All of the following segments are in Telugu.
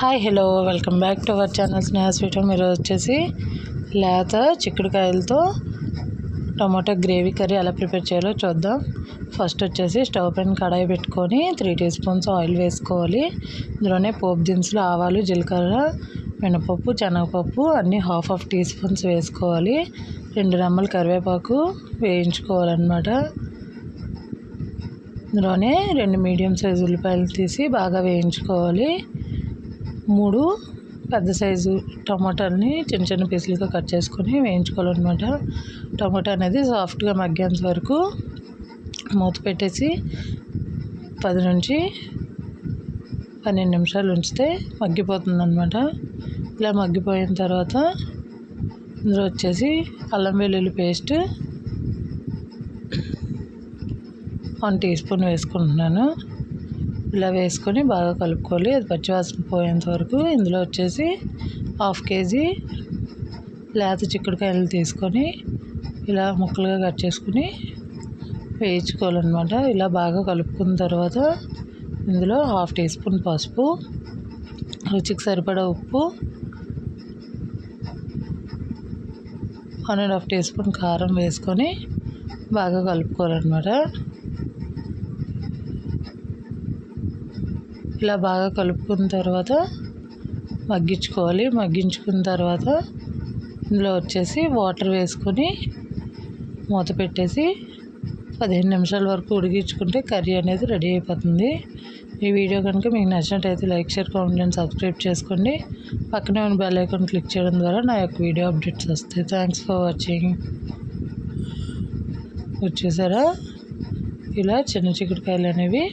Hi hello welcome back to our channel Sneha sweet మీరు వచ్చేసి లేత చిక్కుడుకాయలతో టమాటో గ్రేవీ కర్రీ ఎలా ప్రిపేర్ చేయాలో చూద్దాం. ఫస్ట్ వచ్చేసి స్టవ్ పైన కడాయి పెట్టుకొని త్రీ టీ స్పూన్స్ ఆయిల్ వేసుకోవాలి. ఇందులోనే పోపు దినుసులు ఆవాలు జీలకర్ర మినపప్పు శనగపప్పు అన్నీ హాఫ్ హాఫ్ టీ స్పూన్స్ వేసుకోవాలి. రెండు రెమ్మలు కరివేపాకు వేయించుకోవాలన్నమాట. ఇందులోనే రెండు మీడియం సైజు ఉల్లిపాయలు తీసి బాగా వేయించుకోవాలి. మూడు పెద్ద సైజు టమాటాలని చిన్న చిన్న పీసులుగా కట్ చేసుకొని వేయించుకోవాలన్నమాట. టమాటా అనేది సాఫ్ట్గా మగ్గేంత వరకు మూత పెట్టేసి పది నుంచి పన్నెండు నిమిషాలు ఉంచితే మగ్గిపోతుంది అనమాట ఇలా మగ్గిపోయిన తర్వాత ఇందులో వచ్చేసి అల్లం వెల్లుల్లి పేస్ట్ వన్ టీ స్పూన్ వేసుకుంటున్నాను. ఇలా వేసుకొని బాగా కలుపుకోవాలి. అది పచ్చివాసన పోయేంత వరకు ఇందులో వచ్చేసి హాఫ్ కేజీ లేత చిక్కుడుకాయలు తీసుకొని ఇలా ముక్కలుగా కట్ చేసుకుని వేయించుకోవాలన్నమాట. ఇలా బాగా కలుపుకున్న తర్వాత ఇందులో హాఫ్ టీ స్పూన్ పసుపు రుచికి సరిపడా ఉప్పు one and half teaspoon కారం వేసుకొని బాగా కలుపుకోవాలన్నమాట. ఇలా బాగా కలుపుకున్న తర్వాత మగ్గించుకోవాలి. మగ్గించుకున్న తర్వాత ఇందులో వచ్చేసి వాటర్ వేసుకొని మూత పెట్టేసి పదిహేను నిమిషాల వరకు ఉడికించుకుంటే కర్రీ అనేది రెడీ అయిపోతుంది. ఈ వీడియో కనుక మీకు నచ్చినట్టయితే like share comment and subscribe చేసుకోండి. పక్కనే ఉన్న బెల్ ఐకాన్ క్లిక్ చేయడం ద్వారా నా యొక్క వీడియో అప్డేట్స్ వస్తాయి. Thanks for watching. వచ్చేసారా? ఇలా చిన్న చిక్కుడుకాయలు అనేవి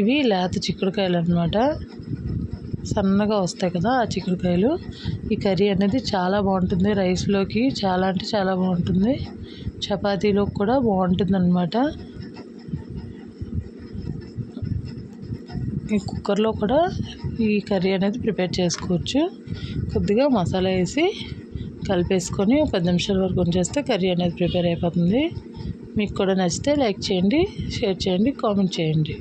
ఇవి లేత చిక్కుడుకాయలు అనమాట సన్నగా వస్తాయి కదా ఆ చిక్కుడుకాయలు. ఈ కర్రీ అనేది చాలా బాగుంటుంది రైస్లోకి. చాలా అంటే చాలా బాగుంటుంది. చపాతీలోకి కూడా బాగుంటుంది అనమాట ఈ కుక్కర్లో కూడా ఈ కర్రీ అనేది ప్రిపేర్ చేసుకోవచ్చు. కొద్దిగా మసాలా వేసి కలిపేసుకొని ఒక పది నిమిషాల వరకు ఉంచేస్తే కర్రీ అనేది ప్రిపేర్ అయిపోతుంది. మీకు కూడా నచ్చితే లైక్ చేయండి షేర్ చేయండి కామెంట్ చేయండి.